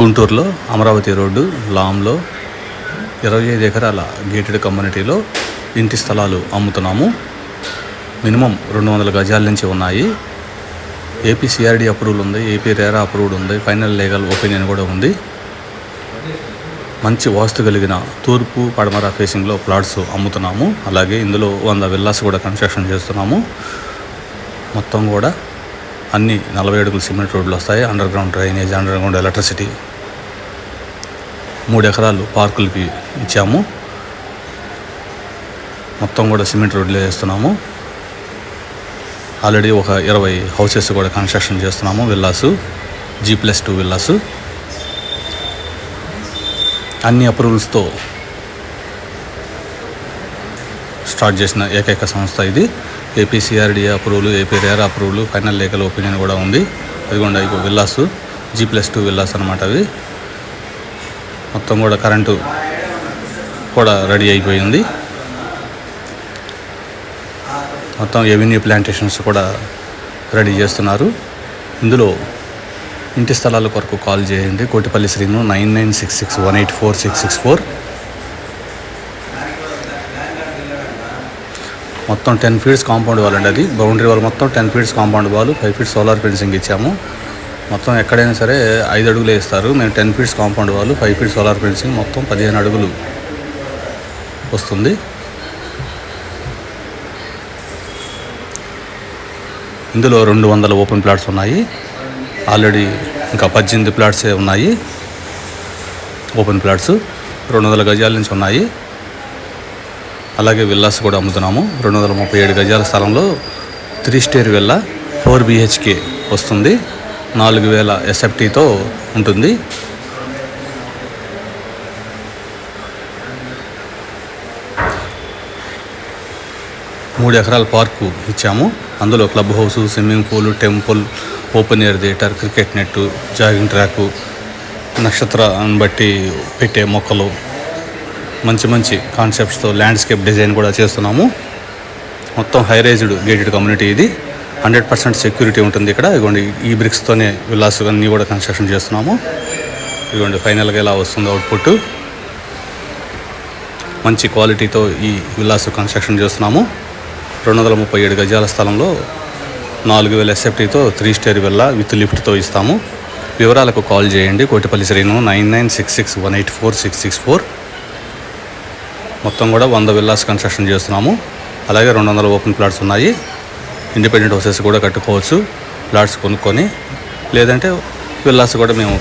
గుంటూరులో అమరావతి రోడ్డు లాంలో ఇరవై ఐదు ఎకరాల గేటెడ్ కమ్యూనిటీలో ఇంటి స్థలాలు అమ్ముతున్నాము. మినిమం రెండు వందల గజాల నుంచి ఉన్నాయి. ఏపీ సిఆర్డీ అప్రూవల్ ఉంది ఏపీ రేరా అప్రూవ్డ్ ఉంది ఫైనల్ లీగల్ ఒపీనియన్ కూడా ఉంది. మంచి వాస్తు కలిగిన తూర్పు పడమర ఫేసింగ్లో ప్లాట్స్ అమ్ముతున్నాము. అలాగే ఇందులో వంద విల్లాస్ కూడా కన్స్ట్రక్షన్ చేస్తున్నాము. మొత్తం కూడా అన్ని నలభై అడుగులు సిమెంట్ రోడ్లు వస్తాయి. Underground drainage underground electricity మూడు ఎకరాలు పార్కులకి ఇచ్చాము. మొత్తం కూడా సిమెంట్ రోడ్లు వేస్తున్నాము ఆల్రెడీ ఒక ఇరవై హౌసెస్ కూడా కన్స్ట్రక్షన్ చేస్తున్నాము. Villas G plus two villas అన్ని అప్రూవల్స్తో స్టార్ట్ చేసిన ఏకైక సంస్థ ఇది. APCRD CRDA approval AP RERA approval final లేఖల opinion కూడా ఉంది. అదిగోండి ఇక villas. G plus two villas అనమాట అవి. మొత్తం కూడా కరెంటు కూడా రెడీ అయిపోయింది. మొత్తం ఎవెన్యూ ప్లాంటేషన్స్ కూడా రెడీ చేస్తున్నారు. ఇందులో ఇంటి స్థలాల కొరకు కాల్ చేయండి. Kotipalli Sreenu nine nine six six one eight four six six four. మొత్తం టెన్ ఫీట్స్ కాంపౌండ్ వాల్ అండి అది. బౌండరీ వాల్ మొత్తం ten feets compound wall five feet solar fencing ఇచ్చాము. మొత్తం ఎక్కడైనా సరే ఐదు అడుగులు వేస్తారు మేము ten feets compound wall five feet solar fencing మొత్తం పదిహేను అడుగులు వస్తుంది. ఇందులో రెండు వందల ఓపెన్ ప్లాట్స్ ఉన్నాయి. ఆల్రెడీ ఇంకా పద్దెనిమిది ప్లాట్సే ఉన్నాయి. ఓపెన్ ప్లాట్స్ రెండు వందల గజాల నుంచి ఉన్నాయి. అలాగే విల్లాస్ కూడా అమ్ముతున్నాము. రెండు వందల ముప్పై ఏడు గజాల స్థలంలో three stair villa four BHK వస్తుంది. నాలుగు వేల ఎస్ఎఫ్టీతో ఉంటుంది. మూడు ఎకరాల పార్కు ఇచ్చాము. అందులో club house swimming pool temple open air theatre cricket net jogging track నక్షత్రాన్ని బట్టి పెట్టే మొక్కలు మంచి మంచి కాన్సెప్ట్స్తో ల్యాండ్స్కేప్ డిజైన్ కూడా చేస్తున్నాము. మొత్తం హైరైజ్డ్ గేటెడ్ కమ్యూనిటీ ఇది. హండ్రెడ్ పర్సెంట్ సెక్యూరిటీ ఉంటుంది ఇక్కడ. ఇదిగోండి ఈ బ్రిక్స్తోనే విల్లాస్ అన్నీ కూడా కన్స్ట్రక్షన్ చేస్తున్నాము. ఇదిగోండి ఫైనల్గా ఎలా వస్తుంది అవుట్పుట్ మంచి క్వాలిటీతో ఈ విల్లాస్ కన్స్ట్రక్షన్ చేస్తున్నాము. రెండు వందల ముప్పై ఏడు గజాల స్థలంలో నాలుగు వేల ఎస్ఎఫ్టీతో త్రీ స్టేర్ విల్లా విత్ లిఫ్ట్తో ఇస్తాము. వివరాలకు కాల్ చేయండి. Kotipalli Srinu nine nine six six one eight four six six four. మొత్తం కూడా వంద విల్లాస్ కన్స్ట్రక్షన్ చేస్తున్నాము. అలాగే రెండు వందల ఓపెన్ ప్లాట్స్ ఉన్నాయి. ఇండిపెండెంట్ హౌసెస్ కూడా కట్టుకోవచ్చు. ప్లాట్స్ కొనుక్కొని లేదంటే విల్లాస్ కూడా మేము